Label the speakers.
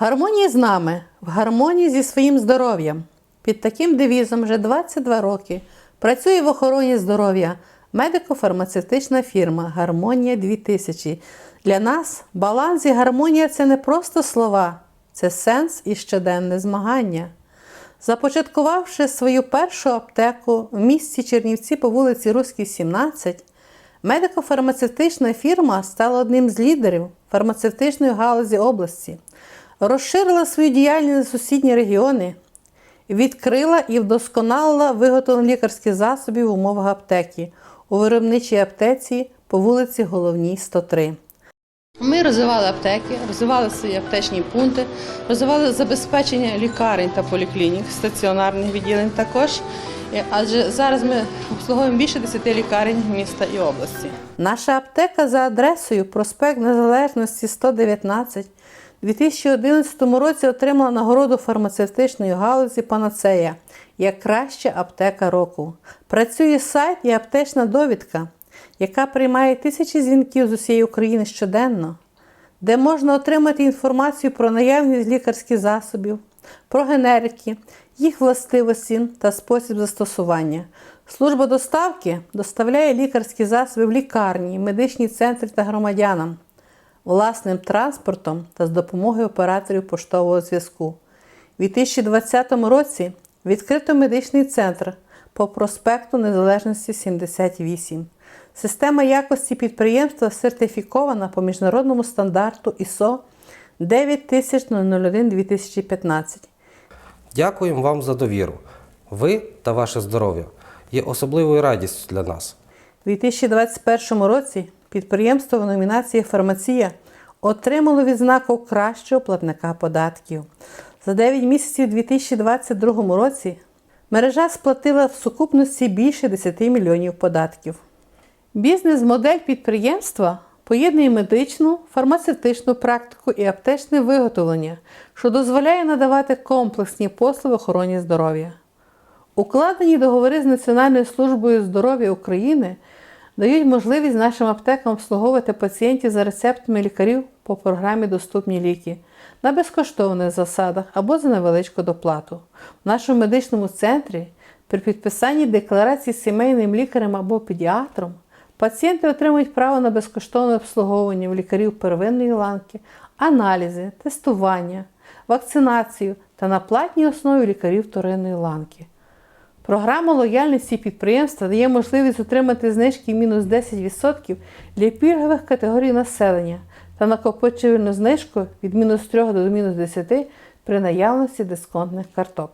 Speaker 1: В гармонії з нами, в гармонії зі своїм здоров'ям. Під таким девізом вже 22 роки працює в охороні здоров'я медико-фармацевтична фірма Гармонія 2000. Для нас баланс і гармонія це не просто слова, це сенс і щоденне змагання. Започаткувавши свою першу аптеку в місті Чернівці по вулиці Руській, 17, медико-фармацевтична фірма стала одним з лідерів фармацевтичної галузі області, розширила свою діяльність на сусідні регіони, відкрила і вдосконалила виготовлення лікарських засобів в умовах аптеки у виробничій аптеці по вулиці Головній, 103. Ми розвивали аптеки, розвивали свої аптечні пункти, розвивали забезпечення лікарень та поліклінік, стаціонарних відділень також. Адже зараз ми обслуговуємо більше 10 лікарень міста і області. Наша аптека за адресою проспект Незалежності 119 у 2011 році отримала нагороду фармацевтичної галузі Панацея як краща аптека року. Працює сайт і аптечна довідка, яка приймає тисячі дзвінків з усієї України щоденно, де можна отримати інформацію про наявність лікарських засобів, про генерики, їх властивості та спосіб застосування. Служба доставки доставляє лікарські засоби в лікарні, медичні центри та громадянам власним транспортом та з допомогою операторів поштового зв'язку. У 2020 році відкрито медичний центр по проспекту Незалежності 78. Система якості підприємства сертифікована по міжнародному стандарту ISO 9001-2015.
Speaker 2: Дякуємо вам за довіру. Ви та ваше здоров'я є особливою радістю для нас.
Speaker 1: У 2021 році підприємство в номінації Фармація отримало відзнаку кращого платника податків. За 9 місяців у 2022 році мережа сплатила в сукупності більше 10 мільйонів податків. Бізнес-модель підприємства поєднує медичну, фармацевтичну практику і аптечне виготовлення, що дозволяє надавати комплексні послуги охороні здоров'я. Укладені договори з Національною службою здоров'я України дають можливість нашим аптекам обслуговувати пацієнтів за рецептами лікарів по програмі Доступні ліки на безкоштовних засадах або за невеличку доплату. В нашому медичному центрі при підписанні декларації сімейним лікарем або педіатром пацієнти отримують право на безкоштовне обслуговування в лікарів первинної ланки, аналізи, тестування, вакцинацію та на платній основі лікарів вторинної ланки. Програма лояльності підприємства дає можливість отримати знижки мінус 10% для пільгових категорій населення та накопичувальну знижку від мінус 3 до мінус 10 при наявності дисконтних карток.